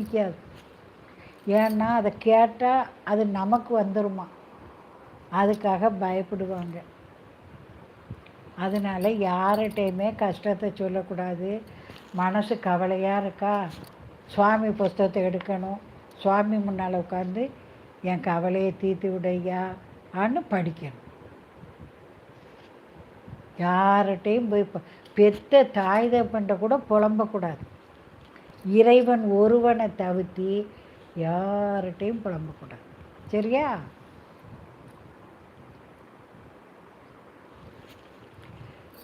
பிடிக்காது. ஏன்னா அதை கேட்டால் அது நமக்கு வந்துருமா? அதுக்காக பயப்படுவாங்க. அதனால் யார்கிட்டையுமே கஷ்டத்தை சொல்லக்கூடாது. மனசு கவலையாக இருக்கா? சுவாமி புஸ்தகத்தை எடுக்கணும். சுவாமி முன்னால் உட்காந்து என் கவலையை தீர்த்து விடையா ஆன்னு படிக்கணும். யார்கிட்டையும் போய் பெத்த தாய் தப்பன்ட்ட கூட புலம்பக்கூடாது. இறைவன் ஒருவனை தவிர்த்தி யார்கிட்டையும் புலம்பக்கூடாது. சரியா?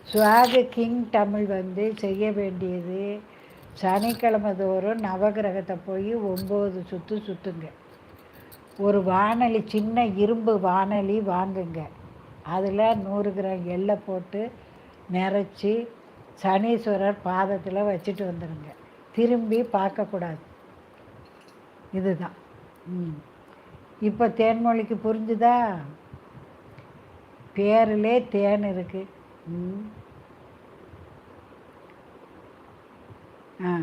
சுவாக கிங் தமிழ் வந்து செய்ய வேண்டியது சனிக்கிழமை தோறும் நவகிரகத்தை போய் ஒம்பது சுற்று சுற்றுங்க ஒரு வானொலி சின்ன இரும்பு வானொலி வாங்குங்க. அதில் நூறு கிராம் எள்ளை போட்டு நிறச்சி சனீஸ்வரர் பாதத்தில் வச்சுட்டு வந்துடுங்க திரும்பி பார்க்கக்கூடாது. இதுதான். இப்போ தேன்மொழிக்கு புரிஞ்சுதா? பேரிலே தேன் இருக்குது ஆ.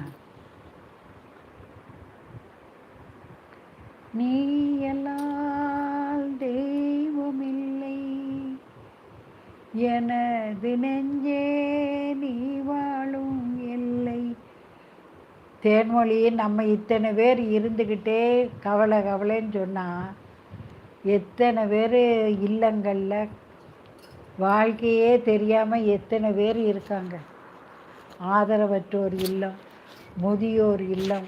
நீ எல்லால் தெய்வமில்லை. எனது நெஞ்சே நீ வாழும் இல்லை. தேன்மொழி நம்ம இத்தனை பேர் இருந்துக்கிட்டே கவலை கவலைன்னு சொன்னால் எத்தனை பேர் இல்லங்களில்? வாழ்க்கையே தெரியாமல் எத்தனை பேர் இருக்காங்க? ஆதரவற்றோர் இல்லம் முதியோர் இல்லம்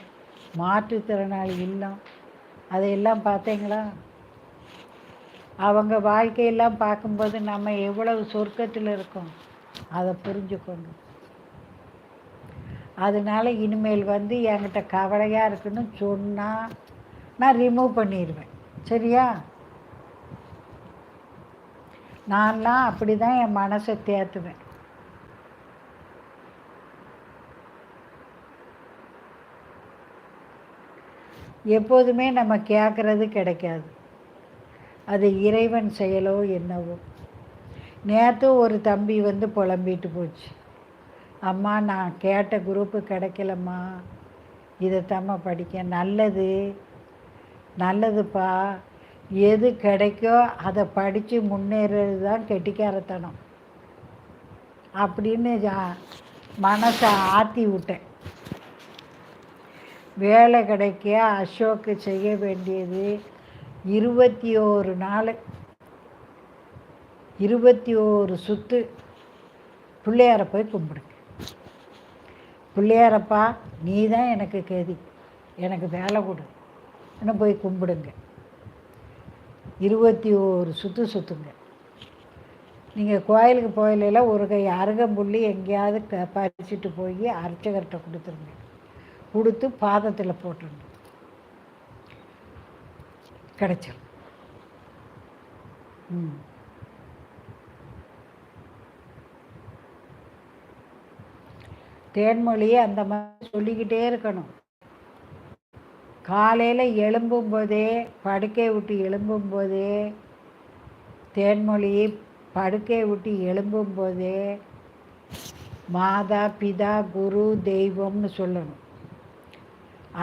மாற்றுத்திறனாளி இல்லம் அதையெல்லாம் பார்த்தீங்களா? அவங்க வாழ்க்கையெல்லாம் பார்க்கும்போது நம்ம எவ்வளவு சொர்க்கத்தில் இருக்கோம்? அதை புரிஞ்சுக்கோங்க. அதனால இனிமேல் வந்து என்கிட்ட கவலையாக இருக்குன்னு சொன்னால் நான் ரிமூவ் பண்ணிடுவேன் சரியா? நான்லாம் அப்படி தான் என் மனசை தேத்துவேன். எப்போதுமே நம்ம கேட்குறது கிடைக்காது. அது இறைவன் செயலோ என்னவோ. நேற்று ஒரு தம்பி வந்து புலம்பிட்டு போச்சு. அம்மா நான் கேட்ட குரூப்பு கிடைக்கலம்மா. இதை படிக்க. நல்லது. நல்லதுப்பா. எது கிடைக்கோ அதை படித்து முன்னேறது தான் கெட்டிக்காரத்தனம். அப்படின்னு மனசை ஆற்றி விட்டேன். வேலை கிடைக்க அசோக்கு செய்ய வேண்டியது இருபத்தி ஓரு நாள். இருபத்தி ஓரு சுற்று பிள்ளையாரை போய் கும்பிடுங்க. பிள்ளையாரப்பா நீ தான் எனக்கு கதி. எனக்கு வேலை கொடு. இன்னும் போய் கும்பிடுங்க. இருபத்தி ஒரு சுற்று சுற்றுங்க நீங்கள் கோயிலுக்கு போயில ஒரு கை அருகம்புள்ளி எங்கேயாவது க பறிச்சுட்டு போய் அர்ச்சகர்கிட்ட கொடுத்துருங்க. கொடுத்து பாதத்தில் போட்டுருங்க. கிடைச்சிடும் ம். தேன்மொழியை அந்த மாதிரி சொல்லிக்கிட்டே இருக்கணும். காலையில் எழும்பும் போதே படுக்கை விட்டு எழும்பும் போதே தேன்மொழி படுக்கை விட்டு எழும்பும் போதே மாதா பிதா குரு தெய்வம்னு சொல்லணும்.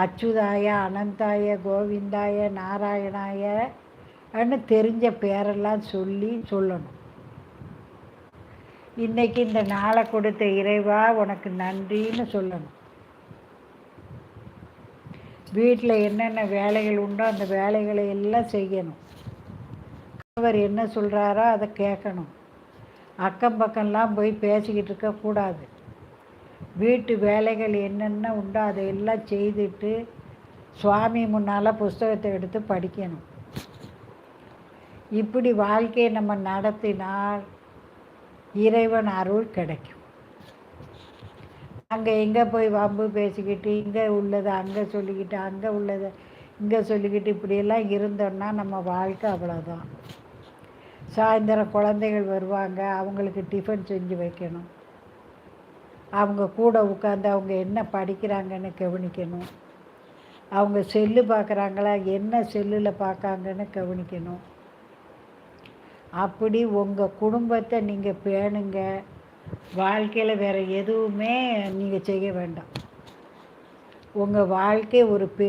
அச்சுதாய அனந்தாய கோவிந்தாய நாராயணாயன்னு தெரிஞ்ச பேரெல்லாம் சொல்லி சொல்லணும். இன்னைக்கு இந்த நாளை கொடுத்த இறைவா உனக்கு நன்றின்னு சொல்லணும். வீட்டில் என்னென்ன வேலைகள் உண்டோ அந்த வேலைகளை எல்லாம் செய்யணும். அவர் என்ன சொல்கிறாரோ அதை கேட்கணும். அக்கம் பக்கம்லாம் போய் பேசிக்கிட்டு இருக்கக்கூடாது வீட்டு வேலைகள் என்னென்ன உண்டோ அதையெல்லாம் செய்துட்டு சுவாமி முன்னால் புஸ்தகத்தை எடுத்து படிக்கணும். இப்படி வாழ்க்கையை நம்ம நடத்தினால் இறைவன் அருள் கிடைக்கும். அங்கே எங்கே போய் வம்பு பேசிக்கிட்டு இங்கே உள்ளதை அங்கே சொல்லிக்கிட்டு அங்கே உள்ளதை இங்கே சொல்லிக்கிட்டு இப்படியெல்லாம் இருந்தோன்னா நம்ம வாழ்க்கை அவ்வளோதான் சாயந்தரம் குழந்தைகள் வருவாங்க அவங்களுக்கு டிஃபன் செஞ்சு வைக்கணும். அவங்க கூட உட்காந்து அவங்க என்ன படிக்கிறாங்கன்னு கவனிக்கணும். அவங்க செல்லு பார்க்குறாங்களா என்ன செல்லில் பார்க்காங்கன்னு கவனிக்கணும். அப்படி உங்கள் குடும்பத்தை நீங்கள் பேணுங்க. வாழ்க்கையில் வேறு எதுவுமே நீங்கள் செய்ய வேண்டாம். உங்கள் வாழ்க்கை ஒரு பெ